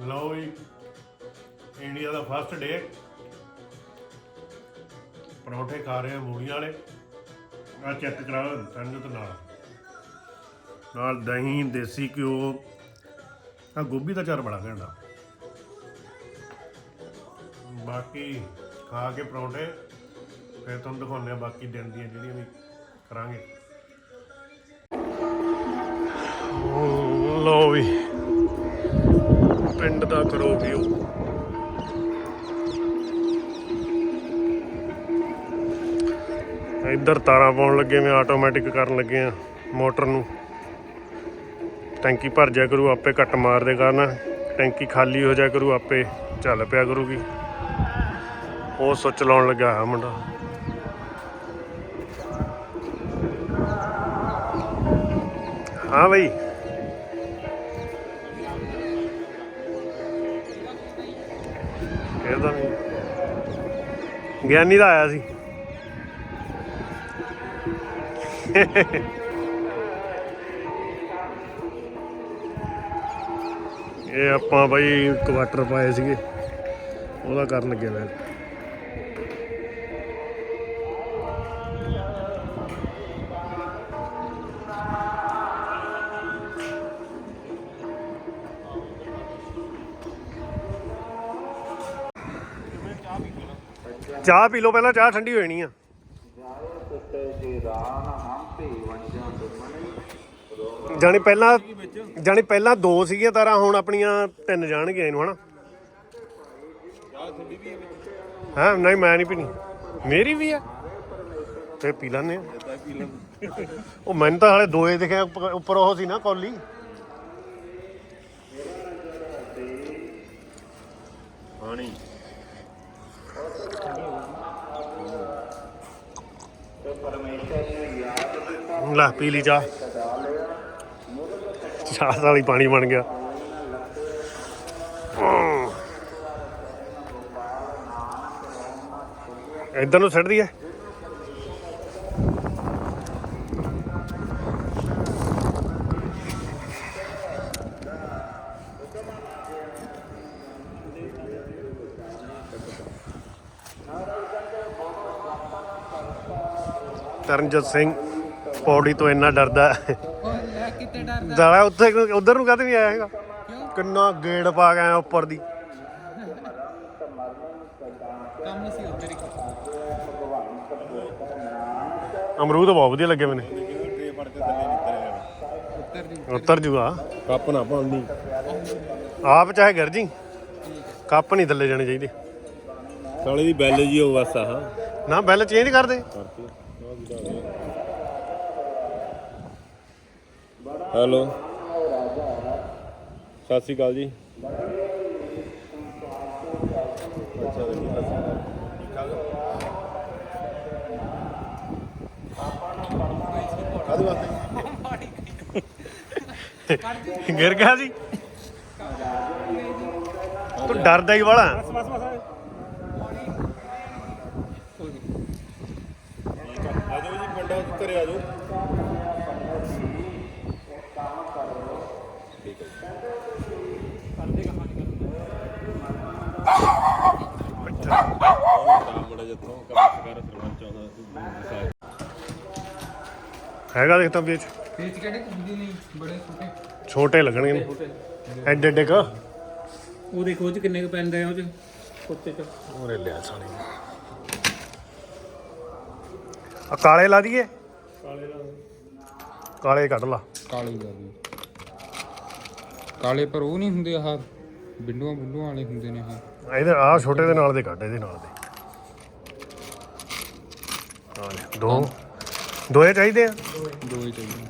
ਲਓ ਜੀ, ਇੰਡੀਆ ਦਾ first day ਪਰੌਂਠੇ ਖਾ ਰਹੇ ਆ ਮੂਲੀਆਂ ਵਾਲੇ। ਆ ਚੈੱਕ ਕਰਾਓ ਸੰਗਤ ਨਾਲ। ਨਾਲ ਦਹੀਂ, ਦੇਸੀ ਘਿਓ। ਆ ਗੋਭੀ ਦਾ ਚਾਰ ਬੜਾ ਘੈਂਟਾ ਬਾਕੀ ਖਾ ਕੇ ਪਰੌਂਠੇ, ਫਿਰ ਤੁਹਾਨੂੰ ਦਿਖਾਉਂਦੇ ਆ ਬਾਕੀ ਦਿਨ ਦੀਆਂ ਜਿਹੜੀਆਂ ਵੀ ਕਰਾਂਗੇ। ਲਓ ਵੀ ਪਿੰਡ ਦਾ ਕਰੋ ਵਿਊ ਇੱਧਰ ਤਾਰਾਂ ਪਾਉਣ ਲੱਗੇ ਮੈਂ ਆਟੋਮੈਟਿਕ ਕਰਨ ਲੱਗੇ ਆ ਮੋਟਰ ਨੂੰ। ਟੈਂਕੀ ਭਰ ਜਾ ਕਰੂ, ਆਪੇ ਕੱਟ ਮਾਰਦੇ ਕਾਰਨ। ਟੈਂਕੀ ਖਾਲੀ ਹੋ ਜਾ ਕਰੂ, ਆਪੇ ਚੱਲ ਪਿਆ ਕਰੂਗੀ। ਉਹ ਸੁੱਚ ਲਾਉਣ ਲੱਗਾ ਹੈ ਮੁੰਡਾ। ਹਾਂ ਬਈ। ਗਿਆਨੀ ਦਾ ਆਇਆ ਸੀ। ਇਹ ਆਪਾਂ ਬਾਈ ਕੁਆਟਰ ਪਾਏ ਸੀਗੇ ਉਹਦਾ ਕਰਨ ਲੱਗੇ ਮੈਂ। ਚਾਹ ਪੀ ਲਓ ਪਹਿਲਾਂ, ਚਾਹ ਠੰਡੀ ਹੋ ਜਾਣੀ ਆ। ਜਾਣੀ ਪਹਿਲਾਂ ਜਾਣੀ ਪਹਿਲਾਂ ਦੋ ਸੀਗੀਆਂ ਤਾਰਾਂ, ਹੁਣ ਆਪਣੀਆਂ ਤਿੰਨ ਜਾਣਗੀਆਂ ਇਹਨੂੰ, ਹਨਾ? ਹਾਂ? ਨਹੀਂ, ਮੈਂ ਨਹੀਂ ਪੀਣੀ। ਮੇਰੀ ਵੀ ਆ। ਤੇ ਪੀ ਲੈਣੇ ਆ। ਉਹ ਮੈਨੂੰ ਤਾਂ ਹਾਲੇ ਦੋਏ ਦਿਖਿਆ ਉੱਪਰ ਉਹ ਸੀ ਨਾ, ਕੌਲੀ। ਪਾਣੀ। ਲੈ, ਪੀ ਲਈ ਚਾਹ। ਚਾਹ ਵਾਲੀ ਪਾਣੀ ਬਣ ਗਿਆ। ਇੱਧਰ ਨੂੰ ਛੱਡ ਦਈਏ। ਤਰਨਜੋਤ ਸਿੰਘ। ਪੌੜੀ ਤੋਂ ਇੰਨਾ ਡਰਦਾ ਕਿਤੇ ਡਰਦਾ ਉੱਥੇ ਉਧਰ ਨੂੰ ਕਦੇ ਨਹੀਂ ਆਇਆ ਹੈਗਾ? ਕਿੰਨਾ ਗੇੜ ਪਾ ਕੇ ਆਇਆ ਉੱਪਰ ਦੀ। ਕੰਮ ਸੀ ਅਮਰੂਦ ਬਹੁਤ ਵਧੀਆ ਲੱਗੇ ਮੈਨੂੰ। ਉੱਤਰ ਦੀ ਉੱਤਰ ਜੂਗਾ। ਕੱਪ ਨਾ ਪਾਉਂਦੀ ਆਪ ਚਾਹੇ ਗਿਰ ਜੀ। ਕੱਪ ਨਹੀਂ ਥੱਲੇ ਜਾਣੇ ਚਾਹੀਦੇ। ਸਾਲੇ ਦੀ ਬੈਲ ਜੀ ਉਹ ਬਸ ਆਹ ਨਾ ਬੈਲ ਚੇਂਜ ਕਰ ਦੇ। ਹੈਲੋ। ਸਤਿ ਸ਼੍ਰੀ ਅਕਾਲ ਜੀ। ਕਾਹਦੇ ਵਾਸਤੇ? ਗਿਰ ਗਿਆ ਸੀ। ਤੂੰ ਡਰਦਾ ਹੀ ਵਾਲਾ। ਆਜੋ ਜੀ ਪਿੰਡਾਂ ਘਰੇ ਆਜੋ ਬੜਾ ਜਿੱਥੋਂ ਕੰਮ ਕਰ ਸਰਪੰਚ ਆਉਂਦਾ ਹੈਗਾ ਦੇਖ ਤਾਂ ਵਿੱਚ ਪੇਚ ਕਿਹੜੇ ਹੁੰਦੀ ਨਹੀਂ ਬੜੇ ਛੋਟੇ। ਛੋਟੇ ਲੱਗਣਗੇ ਐਡੇ ਐਡੇ ਕ? ਉਹ ਦੇਖੋ ਉਹ ਚ ਕਿੰਨੇ ਕੁ ਪੈਂਦੇ ਆ ਉਹ ਚ? ਕੁੱਤੇ ਚ। ਉਹਨੇ ਲਿਆ ਸਾਲੇ। ਆ ਕਾਲੇ ਲਾ ਦਈਏ? ਕਾਲੇ ਕੱਢ ਲਾ। ਕਾਲੀ ਦਾ। ਵੀ ਕਾਲੇ ਪਰ ਉਹ ਨਹੀਂ ਹੁੰਦੇ ਆਹ। ਬਿੰਡੂਆਂ ਬੁੰਡੂਆਂ ਵਾਲੇ ਹੁੰਦੇ ਨੇ ਆਹ। ਇਹਦੇ ਆ ਛੋਟੇ ਦੇ ਨਾਲ ਦੇ ਕੱਢ ਇਹਦੇ ਨਾਲ ਦੇ। ਆ ਲੈ, ਦੋ। ਦੋਏ ਚਾਹੀਦੇ ਆ? ਦੋ ਹੀ ਚਾਹੀਦੇ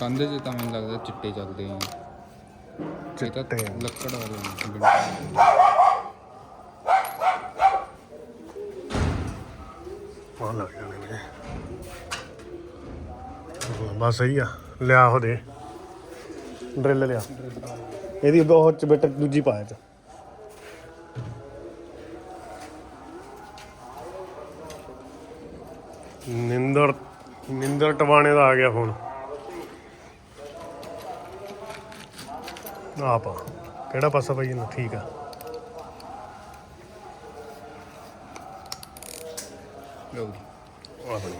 ਕੰਧ 'ਚ ਤਾਂ ਮੈਨੂੰ ਲੱਗਦਾ ਚਿੱਟੇ ਚੱਲਦੇ ਆ। ਇਹ ਤਾਂ ਚਿੱਟੇ। ਲੱਕੜ ਵਾਲੇ ਨੇ ਬਿੰਡੂ। ਆ ਲੱਗ ਜਾਣੇ ਨੇ ਹਾਂ, ਬਸ ਸਹੀ ਆ। ਲਿਆ ਉਹ ਦੇ। ਡਰਿੱਲ ਲਿਆ। ਇਹਦੀ ਬਹੁਤ ਚ ਬਿੱਟ, ਦੂਜੀ ਪਾਇਆ ਚ। ਨਿੰਦਰ ਨਿੰਦਰ ਟਵਾਣੇ ਦਾ ਆ ਗਿਆ ਫੋਨ ਆਪ ਕਿਹੜਾ ਪਾਸਾ ਭਾਈ ਇਹਨੂੰ ਠੀਕ ਆ। ਲਓ ਜੀ। ਆ ਬਣੀ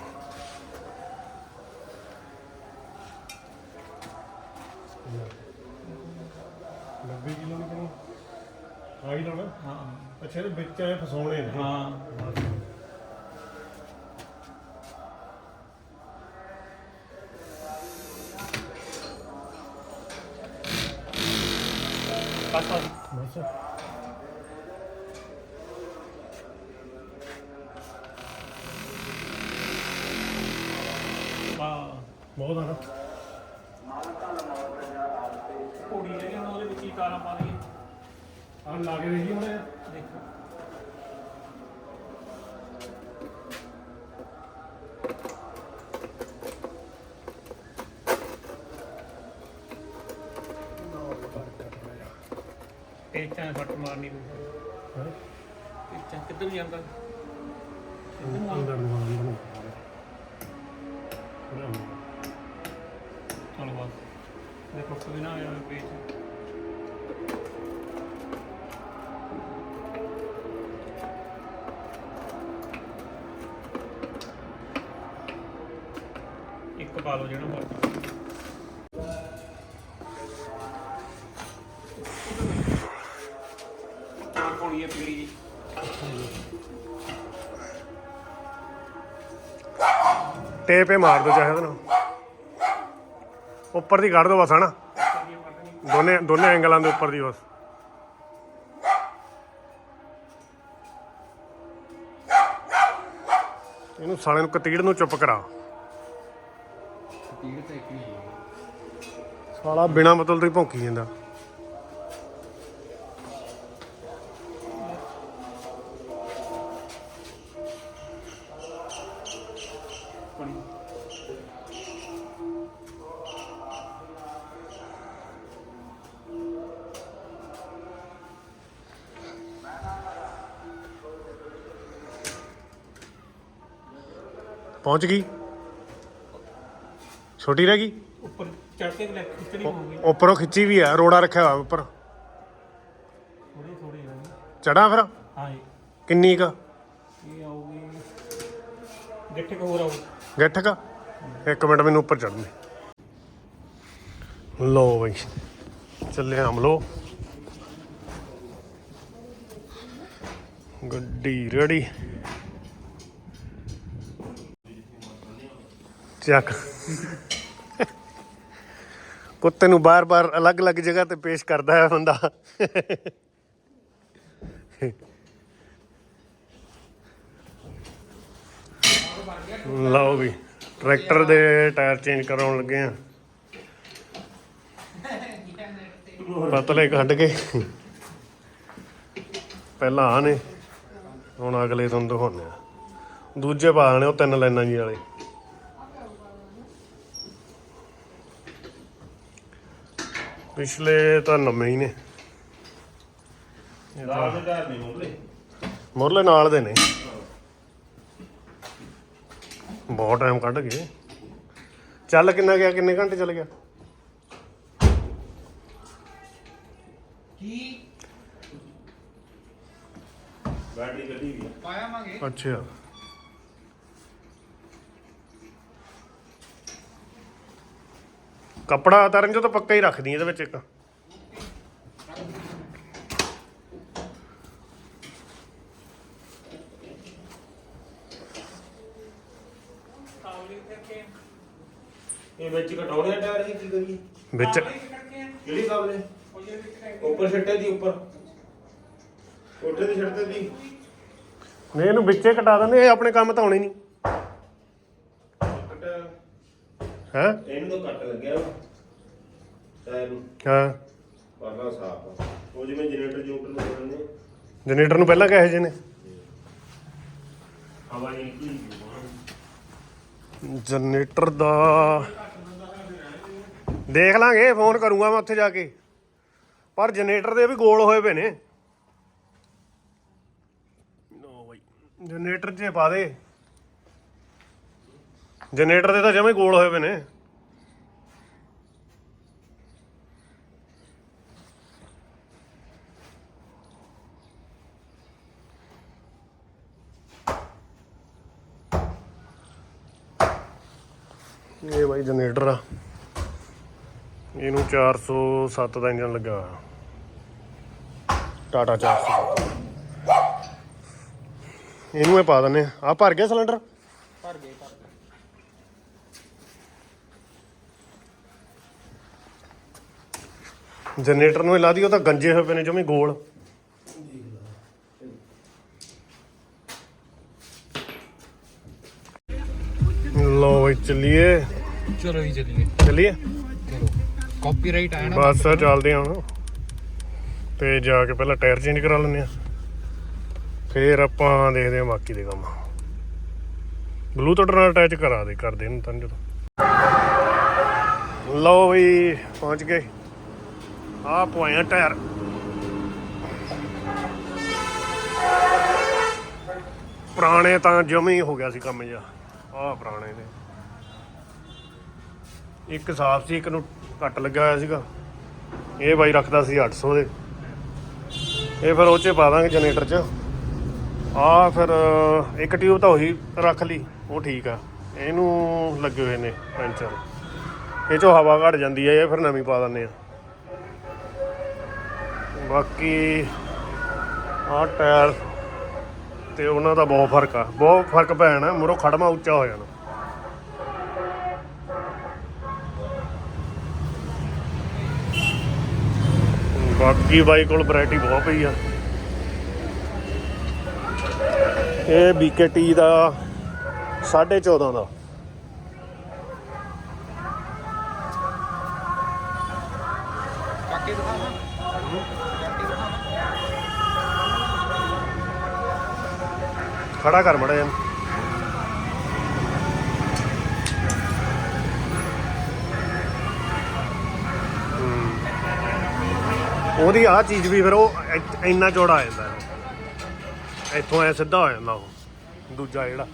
ਨੱਬੇ ਕਿਲੋ ਨਹੀਂ ਕਿੰਨੀ ਆਈ ਲਾਉਣਾ ਹਾਂ ਅੱਛਾ ਇਹਦੇ ਵਿੱਚ ਆਏ ਫਸਾਉਣੇ ਨੇ। ਹਾਂ। ਪਾਸਾ ਬਸ। ਵਾਹ। ਬਹੁਤ ਆ ਨਾ ਕੁੜੀ ਜਿਹੜੀ ਹੁਣ ਉਹਦੇ ਵਿੱਚ ਹੀ ਤਾਰਾਂ ਪਾ ਆ ਲਾ ਕੇ ਦੇਖੀ ਉਹਨੇ ਦੇਖੋ। ਪੇਚਾਂ ਫੱਟ ਮਾਰਨੀ ਪਊ। ਪੇਚਾਂ ਕਿੱਧਰ ਜਾਂਦਾ? ਅੰਦਰ ਨੂੰ ਆਉਣ ਨੂੰ ਚਲੋ ਬਸ। ਦੇਖੋ ਕੋਈ ਨਾ ਆਇਆ ਪੇਚ ਪਾ ਲਓ ਜਿਹੜਾ ਮਰਜ਼ੀ। ਚਾਰ ਪਾਉਣੀ ਹੈ ਪੀੜੀ ਜੀ। ਟੇਪੇ ਮਾਰ ਦੋ ਚਾਹੇ ਉਹਦੇ ਨਾਲ। ਉੱਪਰ ਦੀ ਕੱਢ ਦੋ ਬਸ ਹਨਾ? ਦੋਨੇ ਦੋਨੇ ਐਂਗਲਾਂ ਦੇ ਉੱਪਰ ਦੀ ਬਸ। ਇਹਨੂੰ ਸਾਲੇ ਨੂੰ ਕਤੀੜ ਨੂੰ ਚੁੱਪ ਕਰਾ। ਤੀੜ ਤਾਂ ਇੱਕ ਹੀ। ਸਾਲਾ ਬਿਨਾ ਮਤਲਬ ਤੋਂ ਹੀ ਭੌਂਕੀ ਜਾਂਦਾ। ਪਹੁੰਚ ਗਈ? ਛੋਟੀ ਰਹਿ ਗਈ? ਉੱਪਰ ਚੜ ਕੇ ਲੈ ਖਿੱਚਣੀ ਪਊਗੀ। ਉੱਪਰੋਂ ਖਿੱਚੀ ਵੀ ਆ ਰੋੜਾ ਰੱਖਿਆ ਹੋਇਆ ਉੱਪਰ। ਥੋੜੀ ਥੋੜੀ ਚੜਾ ਫਿਰ? ਹਾਂ ਜੀ। ਕਿੰਨੀ ਕ? ਇਹ ਆਊਗੀ ਗੱਠੇ ਕੋ ਹੋਰ ਆਊ ਗਿੱਠ ਕ? ਇੱਕ ਮਿੰਟ ਮੈਨੂੰ ਉੱਪਰ ਚੜਨ ਦੇ ਲੋ ਬਈ ਚੱਲੇ ਹਮਲੋ ਗੱਡੀ ਰੈਡੀ। ਚੱਕ। ਕੁੱਤੇ ਨੂੰ ਬਾਰ-ਬਾਰ ਅਲੱਗ-ਅਲੱਗ ਜਗ੍ਹਾ ਤੇ ਪੇਸ਼ ਕਰਦਾ ਹੈ ਬੰਦਾ। ਲਓ ਵੀ, ਟਰੈਕਟਰ ਦੇ ਟਾਇਰ ਚੇਂਜ ਕਰਾਉਣ ਲੱਗੇ ਆ। ਪਤਲੇ ਕੱਢ ਕੇ। ਪਹਿਲਾਂ ਆ ਨੇ, ਹੁਣ ਅਗਲੇ ਤੁਹਾਨੂੰ ਦਿਖਾਉਂਦੇ ਆ। ਦੂਜੇ ਪਾ ਨੇ ਉਹ ਤਿੰਨ ਲਾਈਨਾਂ ਜੀ ਵਾਲੇ। ਪਿਛਲੇ ਤਾਂ ਨਵੇਂ ਹੀ ਨੇ। ਰਾਜ ਦੇ ਘਰ ਨਹੀਂ ਮੋਲੇ ਮੁਰਲੇ ਨਾਲ ਦੇ ਨੇ। ਬਹੁਤ ਟਾਈਮ ਕੱਢ ਗਏ। ਚੱਲ ਕਿੰਨਾ ਗਿਆ ਕਿੰਨੇ ਘੰਟੇ ਚੱਲ ਗਿਆ? ਕੀ? ਬੈਟਰੀ ਗੱਡੀ ਵੀ ਪਾਇਆ ਮਾਂਗੇ। ਅੱਛਾ। ਕੱਪੜਾ ਤਰਨ ਜੋ ਤਾਂ ਪੱਕਾ ਹੀ ਰੱਖਦੀ ਇਹਦੇ ਵਿੱਚ ਇੱਕ। ਇਹ ਵਿੱਚ ਘਟਾਉਣੇ ਆ ਟਾਇਰ ਜੀ ਕੀ ਕਰੀਏ? ਵਿੱਚ। ਕਿਹੜੀ ਕਾਬਲੇ? ਉੱਪਰ ਛੱਟੇ ਦੀ ਉੱਪਰ। ਕੋਠੇ ਦੀ ਛੱਟੇ ਦੀ। ਨਹੀਂ ਇਹਨੂੰ ਵਿੱਚੇ ਕਟਾ ਦਿੰਦੇ ਇਹ ਆਪਣੇ ਕੰਮ ਤਾਂ ਆਉਣੇ ਨਹੀਂ ਕੱਟ ਹੈ? ਇਹਨੂੰ ਤਾਂ ਕੱਟ ਲੱਗਿਆ ਵਾ। ਟਾਇਰ ਨੂੰ ਹਾਂ ਪਰਲਾ ਸਾਫ਼। ਆ ਉਹ ਜਿਵੇਂ ਜਨਰੇਟਰ ਜੂਟਰ ਨੂੰ ਬਣਾਉਂਦੇ ਜਨਰੇਟਰ ਨੂੰ ਪਹਿਲਾਂ ਕਹੇ ਜੇ ਨੇ ਹਵਾ ਨਹੀਂ ਨਿਕਲੀ ਜਨਰੇਟਰ ਦਾ ਦੇਖ ਲਾਂਗੇ ਫੋਨ ਕਰੂੰਗਾ ਮੈਂ ਉੱਥੇ ਜਾ ਕੇ। ਪਰ ਜਨਰੇਟਰ ਦੇ ਵੀ ਗੋਲ ਹੋਏ ਪਏ ਨੇ। ਲੋ ਬਈ। ਜਨਰੇਟਰ 'ਚ ਪਾ ਦੇ। ਜਨਰੇਟਰ ਦੇ ਤਾਂ ਜਮੇ ਗੋਲ ਹੋਏ ਪਏ ਨੇ। ਇਹ ਬਾਈ ਜਨਰੇਟਰ ਆ। ਇਹਨੂੰ 407 ਦਾ ਇੰਜਨ ਲੱਗਾ ਹੋਇਆ। ਟਾਟਾ 400 ਇਹਨੂੰ ਇਹ ਪਾ ਦਿੰਨੇ ਆ। ਆਹ ਭਰ ਗਿਆ ਸਿਲੰਡਰ? ਭਰ ਗਏ ਭਰ ਗਏ। ਜਨਰੇਟਰ ਨੂੰ ਲਾ ਦੀ ਉਹ ਤਾਂ ਗੰਜੇ ਹੋਏ ਪਏ ਨੇ ਜਮੇ ਗੋਲ। ਲੋ ਬਈ ਚੱਲੀਏ। ਚਲੋ ਜੀ ਚੱਲੀਏ। ਚੱਲੀਏ? ਚਲੋ। ਕਾਪੀਰਾਈਟ ਆਇਆ ਨਾ। ਬਸ ਚੱਲਦੇ ਹਾਂ ਹੁਣ। ਤੇ ਜਾ ਕੇ ਪਹਿਲਾਂ ਟਾਇਰ ਚੇਂਜ ਕਰਾ ਲੈਂਦੇ ਆ ਫੇਰ ਆਪਾਂ ਦੇਖਦੇ ਹਾਂ ਬਾਕੀ ਦੇ ਕੰਮ। ਬਲੂਟੁੱਥ ਨਾਲ ਅਟੈਚ ਕਰਾ ਦੇ ਕਰਦੇ ਇਹਨੂੰ ਤਾਂ ਜਦੋਂ। ਲਓ ਵੀ ਪਹੁੰਚ ਗਏ। ਆ ਪਵਾਇਆ ਟਾਇਰ। ਪੁਰਾਣੇ ਤਾਂ ਜਮੇ ਹੀ ਹੋ ਗਿਆ ਸੀ ਕੰਮ ਜਿਹਾ। ਆ ਪੁਰਾਣੇ ਨੇ। ਇੱਕ ਸਾਫ਼ ਸੀ, ਇੱਕ ਨੂੰ ਕੱਟ ਲੱਗਿਆ ਹੋਇਆ ਸੀਗਾ। ਇਹ ਬਾਈ ਰੱਖਦਾ ਸੀ 800 ਦੇ। ਇਹ ਫਿਰ ਉਹ ਚ ਪਾ ਦਾਂਗੇ ਜਨਰੇਟਰ ਚ। ਆ ਫਿਰ, ਇੱਕ ਟਿਊਬ ਤਾਂ ਉਹੀ ਰੱਖ ਲਈ, ਉਹ ਠੀਕ ਆ। ਇਹਨੂੰ ਲੱਗੇ ਹੋਏ ਨੇ ਪੈਂਚਰ। ਇਹ ਚੋਂ ਹਵਾ ਘਟ ਜਾਂਦੀ ਹੈ ਇਹ ਫਿਰ ਨਵੀਂ ਪਾ ਦਿੰਦੇ ਆ। ਬਾਕੀ ਆ ਟਾਇਰ ਤੇ ਉਹਨਾਂ ਦਾ ਬਹੁਤ ਫ਼ਰਕ ਆ। ਬਹੁਤ ਫ਼ਰਕ ਪੈ ਜਾਣਾ ਮੁਰੋ ਖੜਮਾ ਉੱਚਾ ਹੋ ਜਾਣਾ। ਬਾਕੀ ਬਾਈ ਕੋਲ ਵੈਰਾਈਟੀ ਬਹੁਤ ਪਈ ਆ। ਇਹ BKT ਦਾ 14.5 ਦਾ। ਖੜਾ ਕਰ ਮੜਾ ਜਾਂ ਉਹਦੀ ਆ ਚੀਜ਼ ਵੀ ਫਿਰ ਉਹ ਇੰਨਾ ਚੌੜਾ ਆ ਜਾਂਦਾ। ਇੱਥੋਂ ਐ ਸਿੱਧਾ ਹੋ ਜਾਂਦਾ ਉਹ। ਦੂਜਾ ਜਿਹੜਾ।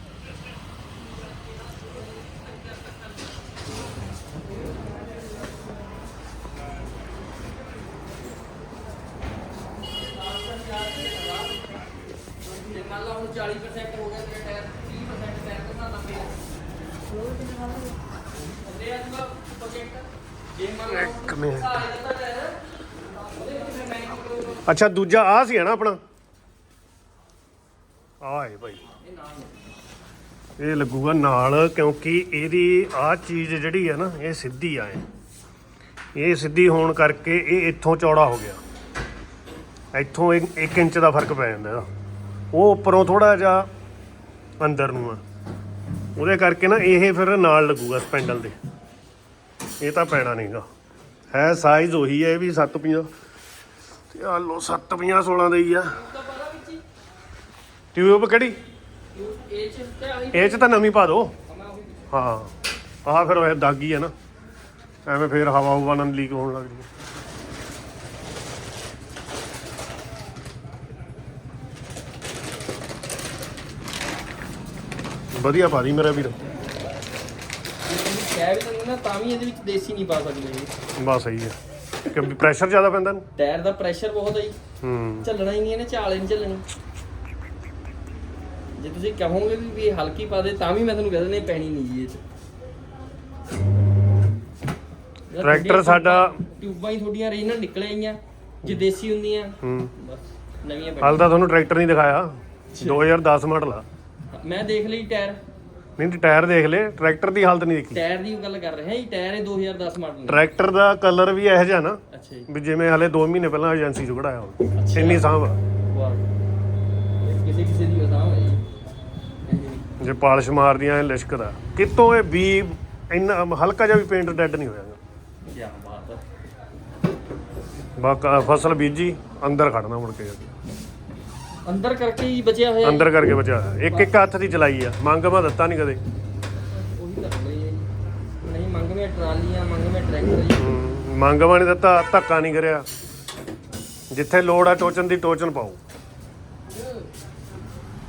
40% ਹੋ ਗਿਆ ਤੇਰਾ ਟਾਇਰ 30% ਟਾਇਰ ਘਸਾਣਾ ਪਿਆ ਅੱਲੇ ਅੱਜ ਦਾ ਪ੍ਰੋਜੈਕਟ ਜੇ ਮੰਨ ਲਾ ਇੱਕ ਮਿੰਟ। ਸਾਰੇ ਦਾ ਟਾਇਰ ਉਹਦੇ ਵਿੱਚ ਫਿਰ ਮੈਂ ਕੀ ਕਰੂੰਗਾ ਅੱਛਾ ਦੂਜਾ ਆ ਸੀ ਹੈ ਨਾ ਆਪਣਾ? ਆ ਹੈ ਭਾਈ ਇਹ ਲੱਗੂਗਾ ਨਾਲ ਕਿਉਂਕਿ ਇਹਦੀ ਆ ਚੀਜ਼ ਜਿਹੜੀ ਹੈ ਨਾ ਇਹ ਸਿੱਧੀ ਆ ਇਹ। ਇਹ ਸਿੱਧੀ ਹੋਣ ਕਰਕੇ ਇਹ ਇੱਥੋਂ ਚੌੜਾ ਹੋ ਗਿਆ। ਇੱਥੋਂ 1 ਇੰਚ ਦਾ ਫ਼ਰਕ ਪੈ ਜਾਂਦਾ ਇਹਦਾ। ਉਹ ਉੱਪਰੋਂ ਥੋੜਾ ਜਿਹਾ ਅੰਦਰ ਨੂੰ ਆ। ਉਹਦੇ ਕਰਕੇ ਨਾ ਇਹ ਫਿਰ ਨਾਲ ਲੱਗੂਗਾ ਸਪੈਂਡਲ ਦੇ। ਇਹ ਤਾਂ ਪੈਣਾ ਨਹੀਂਗਾ ਹੈ ਸਾਈਜ਼ ਉਹੀ ਹੈ, ਇਹ ਵੀ 750 ਤੇ ਆ ਲੋ 750 16 ਦੇ ਹੀ ਆ। ਟਿਊਬ ਕਿਹੜੀ? ਇਹ ਚ ਤਾਂ ਨਵੀਂ ਪਾ ਦਿਓ ਹਾਂ। ਆਹ ਫਿਰ ਉਹ ਦਾਗੀ ਹੈ ਨਾ। ਐਵੇਂ ਫਿਰ ਹਵਾ ਹੁਵਾ ਨਾਲ ਲੀਕ ਹੋਣ ਲੱਗਦੀ ਹੈ ਵਧੀਆ ਪਾ ਦੀ ਮੇਰਾ ਵੀਰ। ਕਹਿ ਵੀ ਦਿੰਦੇ ਨਾ ਤਾਂ ਵੀ ਇਹਦੇ ਵਿੱਚ ਦੇਸੀ ਨਹੀਂ ਪਾ ਸਕਦੇ ਜੀ ਬਸ ਸਹੀ ਹੈ। ਕਿਉਂਕਿ ਪ੍ਰੈਸ਼ਰ ਜ਼ਿਆਦਾ ਪੈਂਦਾ ਇਹਨੂੰ ਟਾਇਰ ਦਾ ਪ੍ਰੈਸ਼ਰ ਬਹੁਤ ਹੈ ਜੀ। ਹੂੰ। ਚੱਲਣਾ ਹੀ ਨਹੀਂ ਇਹਨੇ ਚਾਲ ਨਹੀਂ ਚੱਲਣੀ। ਜੇ ਤੁਸੀਂ ਕਹੋਗੇ ਵੀ ਵੀ ਇਹ ਹਲਕੀ ਪਾ ਦੇ ਤਾਂ ਵੀ ਮੈਂ ਤੁਹਾਨੂੰ ਕਹਿ ਦਿੰਦਾ ਇਹ ਪੈਣੀ ਨਹੀਂ ਜੀ ਇਹ ਚ। ਟਰੈਕਟਰ ਸਾਡਾ- ਟਿਊਬਾਂ ਹੀ ਤੁਹਾਡੀਆਂ ਰੀਜਨਲ ਨਿਕਲ ਆਈਆਂ ਜੇ ਦੇਸੀ ਹੁੰਦੀਆਂ। ਹੂੰ। ਬਸ ਨਵੀਆਂ ਹਾਲ ਪੈਣੀਆਂ ਤਾਂ ਤੁਹਾਨੂੰ ਟਰੈਕਟਰ ਨਹੀਂ ਦਿਖਾਇਆ। 2010 ਮਾਡਲ ਆ। ਮੈਂ ਦੇਖ ਲਈ ਟਾਇਰ। ਨਹੀਂ ਤੇ ਟਾਇਰ ਦੇਖ ਲੈ। ਟਰੈਕਟਰ ਦੀ ਹਾਲਤ ਨਹੀਂ ਦੇਖੀ। ਟਾਇਰ ਦੀ ਗੱਲ ਕਰ ਰਿਹਾ ਜੀ ਟਾਇਰ ਇਹ 2010 ਮਾਡਲ ਟਰੈਕਟਰ ਦਾ ਕਲਰ ਵੀ ਇਹੋ ਜਿਹਾ ਨਾ ਅੱਛਾ ਜੀ। ਵੀ ਜਿਵੇਂ ਹਲੇ 2 ਮਹੀਨੇ ਪਹਿਲਾਂ ਏਜੰਸੀ ਚੋਂ ਕਢਾਇਆ ਹੋਵੇ ਅੱਛਾ। ਇੰਨੀ ਸਾਂਭ ਆ। ਵਾਹ। ਇਹ ਕਿਸੇ ਕਿਸੇ ਦੀ ਵਸਾਂ ਹੈ ਜੀ। ਇਹ। ਜੇ ਪਾਲਿਸ਼ ਮਾਰਦੀਆਂ ਇਹ ਲਿਸ਼ਕਦਾ ਕਿਤੋਂ ਇਹ ਵੀ ਇੰਨਾ ਹਲਕਾ ਜਿਹਾ ਵੀ ਪੇਂਟ ਡੈਡ ਨਹੀਂ ਹੋਇਆ। ਕਿਆ ਬਾਤ ਹੈ ਬਾਕਾ ਫਸਲ ਬੀਜੀ ਅੰਦਰ ਖੜਨਾ ਮੁੜ ਕੇ। ਅੰਦਰ ਕਰਕੇ ਹੀ ਬਚਿਆ ਹੋਇਆ ਅੰਦਰ ਕਰਕੇ ਬਚਾ ਇੱਕ ਇੱਕ ਹੱਥ ਦੀ ਚਲਾਈ ਆ। ਮੰਗ ਮੈਂ ਦਿੱਤਾ ਨਹੀਂ ਕਦੇ। ਉਹੀ ਨਹੀਂ ਟਰਾਲੀਆਂ ਟਰੈਕਟਰ ਜੀ। ਮੰਗ ਮੈਂ ਨਹੀਂ ਦਿੱਤਾ ਧੱਕਾ ਨਹੀਂ ਕਰਿਆ। ਜਿੱਥੇ ਲੋੜ ਆ ਟੋਚਨ ਦੀ ਟੋਚਨ ਪਾਓ।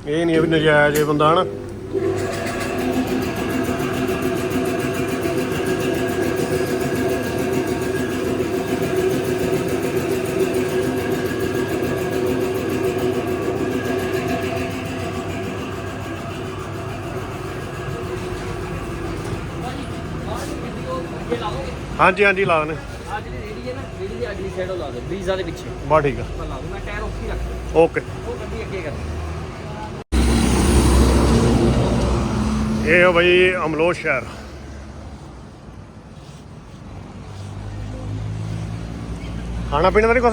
ਇਹ ਨਹੀਂ ਵੀ ਨਜਾਇਜ਼ ਇਹ ਬੰਦਾ ਹਨਾ? ਹਾਂਜੀ ਹਾਂਜੀ ਲਾ ਦਨੇ ਆ ਜਿਹੜੀ ਰੇੜੀ ਹੈ ਨਾ ਰੇੜੀ ਦੀ ਅਗਲੀ ਸਾਈਡ ਲਾ ਦੇ ਬਰੀਜ਼ਾ ਦੇ ਪਿੱਛੇ। ਬਾ ਠੀਕ ਆ। ਮੈਂ ਲਾ ਦੂੰ ਮੈਂ ਟਾਇਰ ਉੱਥੇ ਹੀ ਰੱਖ ਦੂੰ ਓਕੇ। ਉਹ ਗੱਡੀ ਅੱਗੇ ਕਰ। ਇਹ ਆ ਬਈ ਅਮਲੋਹ ਸ਼ਹਿਰ। ਖਾਣਾ ਪੀਣਾ ਤਾਂ ਨਹੀਂ ਕੁਛ?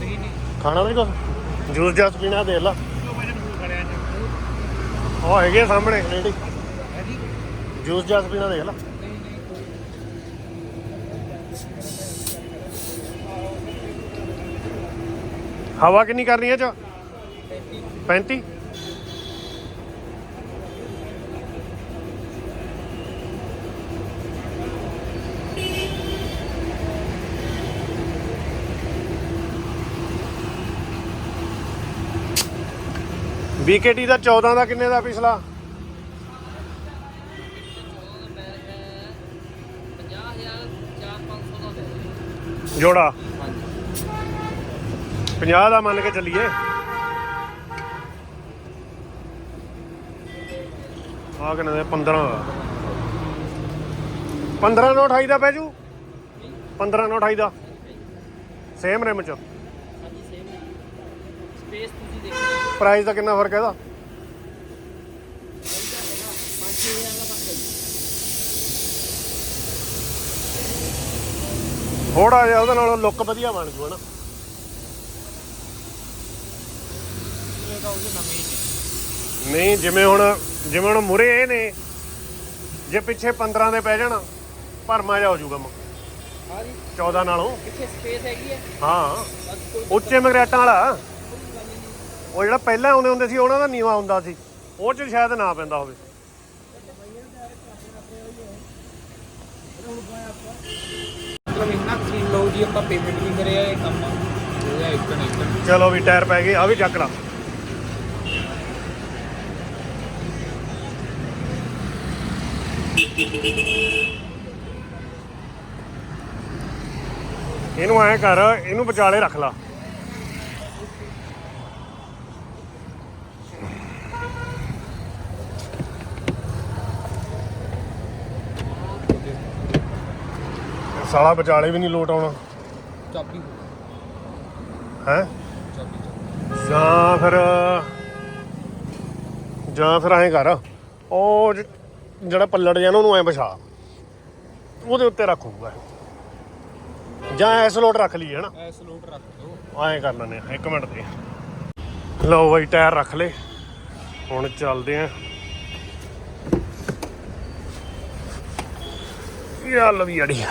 ਨਹੀਂ ਨਹੀਂ। ਖਾਣਾ ਤਾਂ ਨਹੀਂ ਕੁਛ? ਜੂਸ ਜਾਸ ਪੀਣਾ ਦੇ ਲਾ। ਉਹ ਹੈਗੇ ਆ ਸਾਹਮਣੇ ਰੇੜੀ। ਜੂਸ ਜਾਸ ਪੀਣਾ ਦੇਖ ਲਾ। ਹਵਾ ਕਿੰਨੀ ਕਰਨੀ ਹੈ ਚ? 35 BKT ਦਾ 14 ਦਾ ਕਿੰਨੇ ਦਾ ਪਿਛਲਾ? 50000 ਦਾ ਦੇ ਜੋੜਾ। 50 ਦਾ ਮੰਨ ਕੇ ਚੱਲੀਏ। ਆ ਕਿੰਨੇ ਦਾ? 15 ਦਾ 15 ਨੋ 28 ਦਾ ਪੈ ਜੂ? 15 ਨੋ 28 ਦਾ। ਸੇਮ ਰਿਮ ਚ। ਹਾਂਜੀ ਸੇਮ ਸਪੇਸ ਤੁਸੀਂ ਦੇਖੋ ਪ੍ਰਾਈਸ ਦਾ ਕਿੰਨਾ ਫ਼ਰਕ ਹੈ ਇਹਦਾ? 5000 ਦਾ ਥੋੜਾ ਜਿਹਾ ਉਹਦੇ ਨਾਲੋਂ ਲੁੱਕ ਵਧੀਆ ਬਣ ਜੂ ਹਨਾ ਨਹੀਂ ਜਿਵੇਂ ਹੁਣ ਜਿਵੇਂ ਹੁਣ ਮੁਰੇ ਇਹ ਨੇ ਜੇ ਪਿੱਛੇ 15 ਦੇ ਪੈ ਜਾਣ ਭਰਮਾ ਜਾ ਹੋ ਜੂਗਾ ਮ- ਹਾਂਜੀ। 14 ਨਾਲੋਂ। ਪਿੱਛੇ ਸਪੇਸ ਹੈਗੀ ਹੈ। ਹਾਂ। ਬਸ ਕੋਈ ਉੱਚੇ ਮਗਰੇਟਾਂ ਵਾਲਾ। ਉਹ ਜਿਹੜਾ ਪਹਿਲਾਂ ਆਉਂਦੇ ਹੁੰਦੇ ਸੀ ਉਹਨਾਂ ਦਾ ਨੀਵਾ ਹੁੰਦਾ ਸੀ। ਉਹ ਚ ਸ਼ਾਇਦ ਨਾ ਪੈਂਦਾ ਹੋਵੇ। ਮਤਲਬ ਇੰਨਾ ਖਰੀਦ ਲਓ ਜੀ ਆਪਾਂ ਪੇਮੈਂਟ ਵੀ ਕਰਿਆ ਇਹ ਕੰਮ। ਹੋ ਗਿਆ ਇੱਕ ਨਾ ਇੱਕ। ਚਲੋ ਵੀ ਟਾਇਰ ਪੈ ਗਏ ਆ ਵੀ ਚੱਕ ਲਾ। ਇਹਨੂੰ ਐਂ ਕਰ ਇਹਨੂੰ ਵਿਚਾਲੇ ਰੱਖ ਲਾ। ਸਾਲਾ ਵਿਚਾਲੇ ਵੀ ਨਹੀਂ ਲੋਟ ਆਉਣਾ। ਚਾਬੀ। ਹੈ? ਜਾਂ ਫਿਰ ਜਾਂ ਫਿਰ ਐਂ ਕਰ ਉਹ ਜਿਹੜਾ ਪੱਲੜ ਜਾਂ ਨਾ ਉਹਨੂੰ ਐਂ ਵਿਛਾ। ਉਹਦੇ ਉੱਤੇ ਰੱਖੂਗਾ ਜਾਂ ਐਸ ਲੋਟ ਰੱਖ ਲਈ ਹੈ ਨਾ ਐਸ ਲੋਟ ਰੱਖ ਦਿਓ ਐਂ ਕਰ ਲੈਂਦੇ ਆ ਇੱਕ ਮਿੰਟ ਦੇ ਲਓ ਬਾਈ ਟਾਇਰ ਰੱਖ ਲੈ ਹੁਣ ਚੱਲਦੇ ਆ ਯਾਰ ਵੀ ਅੜੀ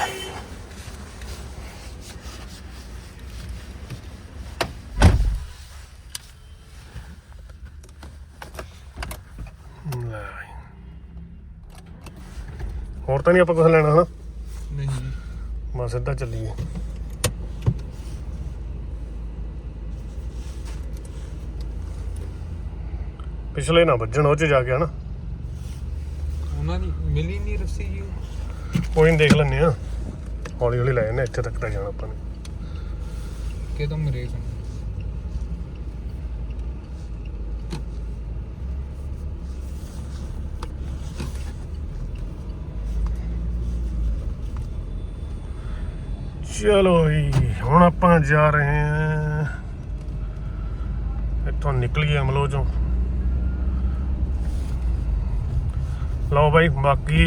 ਹੋਰ ਤਾਂ ਨਹੀਂ ਆਪਾਂ ਕੁਝ ਲੈਣਾ ਹਨਾ? ਨਹੀਂ। ਬਸ ਸਿੱਧਾ ਚੱਲੀਏ। ਪਿਛਲੇ ਨਾ ਵੱਜਣ ਉਹ ਚ ਜਾ ਕੇ ਹਨਾ? ਉਹਨਾਂ ਦੀ ਮਿਲੀ ਨਹੀਂ ਰੱਸੀ ਜੀ ਕੋਈ ਨਹੀਂ ਦੇਖ ਲੈਂਦੇ ਆ। ਹੌਲੀ ਹੌਲੀ ਲੈ ਜਾਂਦੇ ਇੱਥੇ ਤੱਕ ਤਾਂ ਜਾਣਾ ਆਪਾਂ ਨੇ। ਕਿਦੋਂ ਮਰੇ ਚਲੋ ਜੀ, ਹੁਣ ਆਪਾਂ ਜਾ ਰਹੇ ਹਾਂ। ਇੱਥੋਂ ਨਿਕਲੀਏ ਅਮਲੋ ਚੋਂ। ਲਓ ਬਾਈ, ਬਾਕੀ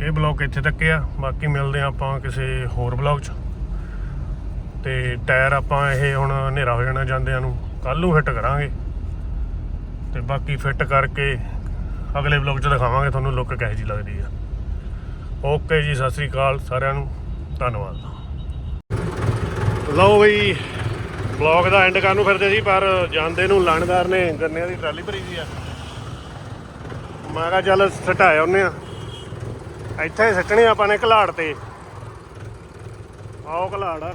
ਇਹ ਬਲੌਗ ਇੱਥੇ ਤੱਕ ਆ। ਬਾਕੀ ਮਿਲਦੇ ਆ ਆਪਾਂ ਕਿਸੇ ਹੋਰ ਬਲੌਗ 'ਚ। ਤੇ ਟਾਇਰ ਆਪਾਂ ਇਹ ਹੁਣ ਹਨੇਰਾ ਹੋ ਜਾਣਾ ਜਾਂਦਿਆਂ ਨੂੰ। ਕੱਲ ਨੂੰ ਫਿੱਟ ਕਰਾਂਗੇ। ਤੇ ਬਾਕੀ ਫਿੱਟ ਕਰਕੇ ਅਗਲੇ ਬਲੌਗ 'ਚ ਦਿਖਾਵਾਂਗੇ, ਤੁਹਾਨੂੰ ਲੁੱਕ ਕਿਹੋ ਜੀ ਲੱਗਦੀ ਆ। ਓਕੇ ਜੀ, ਸਤਿ ਸ੍ਰੀ ਅਕਾਲ ਸਾਰਿਆਂ ਨੂੰ। ਧੰਨਵਾਦ। ਲਓ ਬਈ ਬਲੌਗ ਦਾ ਐਂਡ ਕਰਨ ਨੂੰ ਫਿਰਦੇ ਸੀ, ਪਰ ਜਾਂਦੇ ਨੂੰ ਲਾਣਦਾਰ ਨੇ ਗੰਨਿਆਂ ਦੀ ਟਰਾਲੀ ਭਰੀ ਦੀ ਆ। ਮੈਂ ਕਿਹਾ ਚੱਲ ਸਟਾਇਆ ਉਹਨੇ ਆ। ਇੱਥੇ ਸੱਟਣੇ ਆਪਾਂ ਨੇ ਘਲਾੜ ਤੇ। ਆਓ ਘਲਾੜ ਆ।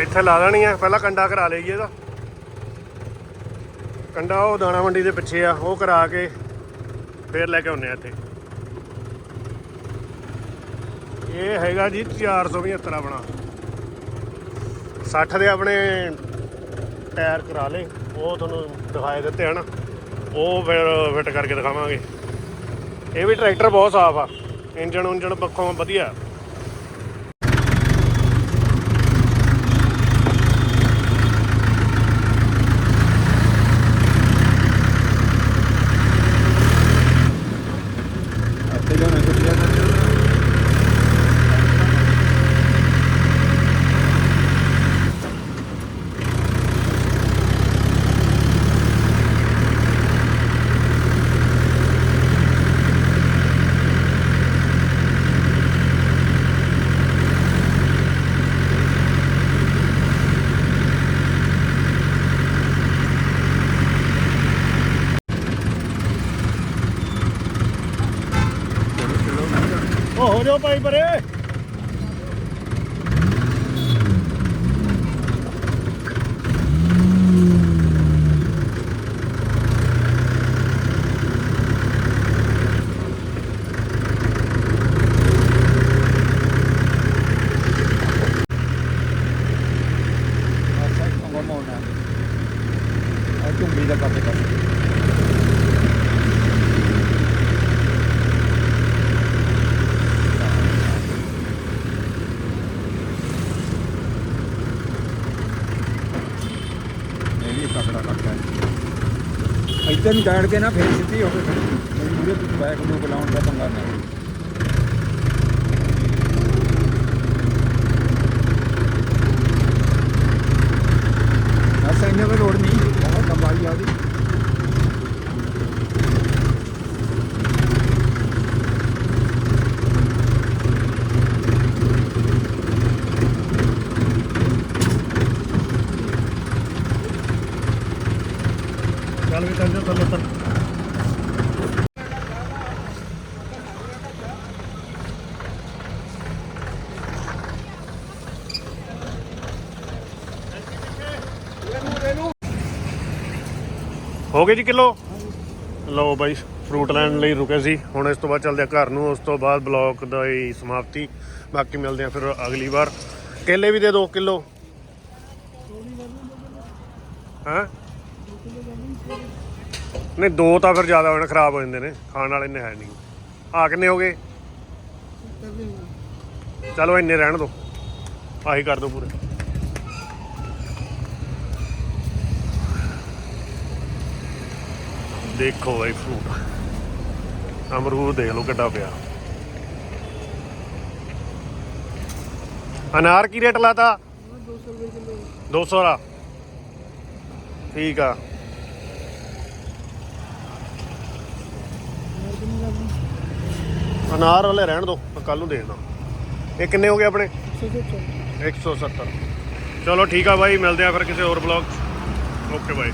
ਇੱਥੇ ਲਾ ਦੇਣੀ ਆ, ਪਹਿਲਾਂ ਕੰਡਾ ਕਰਾ ਲਈਏ ਇਹਦਾ। ਕੰਡਾ ਉਹ ਦਾਣਾ ਮੰਡੀ ਦੇ ਪਿੱਛੇ ਆ, ਉਹ ਕਰਾ ਕੇ ਫੇਰ ਲੈ ਕੇ ਆਉਨੇ ਆ ਇੱਥੇ। ਇਹ ਹੈਗਾ ਜੀ 475 ਆਪਣਾ। 60 ਦੇ ਆਪਣੇ ਟਾਇਰ ਕਰਾ ਲੇ ਉਹ ਤੁਹਾਨੂੰ ਦਿਖਾਏ ਦਿੱਤੇ ਹਨ। ਉਹ ਫਿਰ ਫਿੱਟ ਕਰਕੇ ਦਿਖਾਵਾਂਗੇ। ਇਹ ਵੀ ਟਰੈਕਟਰ ਬਹੁਤ ਸਾਫ਼ ਆ। ਇੰਜਣ ਉਂਜਣ ਪੱਖੋਂ ਵਧੀਆ ਇੱਥੇ ਜਾਣਾ ਕਿੱਥੇ ਜਾਣਾ ਉਹ ਹੋ ਜਾਓ ਭਾਈ ਪਰੇ ਅੱਛਾ ਕੰਗੋ ਮੋੜਨਾ ਆ ਝੁੰਗੀ ਦਾ ਪਾਸੇ ਪਾਸੇ ਇਹ ਵੀ ਤਕੜਾ ਕੱਟਦਾ ਹੈ ਨੂੰ ਜਾੜ ਕੇ ਨਾ ਫੇਰ ਸਿੱਧੀ ਹੋ ਕੇ ਖੜੀ। ਮੇਰੀ ਮੂਰੇ ਬੈਕ ਨੂੰ ਬੁਲਾਉਣ ਦਾ ਪੰਗਾ ਨਾ ਅਸਾਂ ਇਹਨੇ ਵੀ ਲੋੜ ਨਹੀਂ ਬਹੁਤ ਲੰਬਾਈ ਆ ਉਹਦੀ ਚੱਲ ਵੀ ਚੱਲ ਜਾ ਥੱਲੇ ਤੱਕ ਹੋ ਗਏ ਜੀ ਕਿਲੋ? ਲਓ ਬਾਈ ਫਰੂਟ ਲੈਣ ਲਈ ਰੁਕੇ ਸੀ। ਹੁਣ ਇਸ ਤੋਂ ਬਾਅਦ ਚੱਲਦੇ ਆ ਘਰ ਨੂੰ ਉਸ ਤੋਂ ਬਾਅਦ ਬਲੌਕ ਦਾ ਹੀ ਸਮਾਪਤੀ। ਬਾਕੀ ਮਿਲਦੇ ਆ ਫਿਰ ਅਗਲੀ ਵਾਰ। ਕੇਲੇ ਵੀ ਦੇ ਦਿਓ ਕਿਲੋ। ਹਾਂ? ਨਹੀਂ ਦੋ ਤਾਂ ਫਿਰ ਜ਼ਿਆਦਾ ਹੋਣ ਖਰਾਬ ਹੋ ਜਾਂਦੇ ਨੇ। ਖਾਣ ਵਾਲੇ ਨੇ ਹੈ ਨਹੀਂ। ਆ ਕਿੰਨੇ ਹੋ ਗਏ। ਚਲੋ ਇੰਨੇ ਰਹਿਣ ਦੋ। ਆਹੀ ਕਰ ਦੋ ਪੂਰੇ। ਦੇਖੋ ਬਾਈ ਫਰੂਟ ਅਮਰੂਦ ਦੇਖ ਲਓ ਕਿੱਡਾ ਪਿਆ। ਅਨਾਰ ਕੀ ਰੇਟ ਲਾਤਾ? 200 ਰੁਪਏ ਕਿਲੋ 200 ਦਾ ਠੀਕ ਆ। ਅਨਾਰ ਵਾਲੇ ਰਹਿਣ ਦੋ ਕੱਲ ਨੂੰ ਦੇਖਦਾ ਇਹ ਕਿੰਨੇ ਹੋ ਗਏ ਆਪਣੇ? 170 ਚਲੋ ਠੀਕ ਆ ਬਾਈ, ਮਿਲਦੇ ਆ ਫਿਰ ਕਿਸੇ ਹੋਰ ਬਲੌਗ ਓਕੇ ਬਾਈ।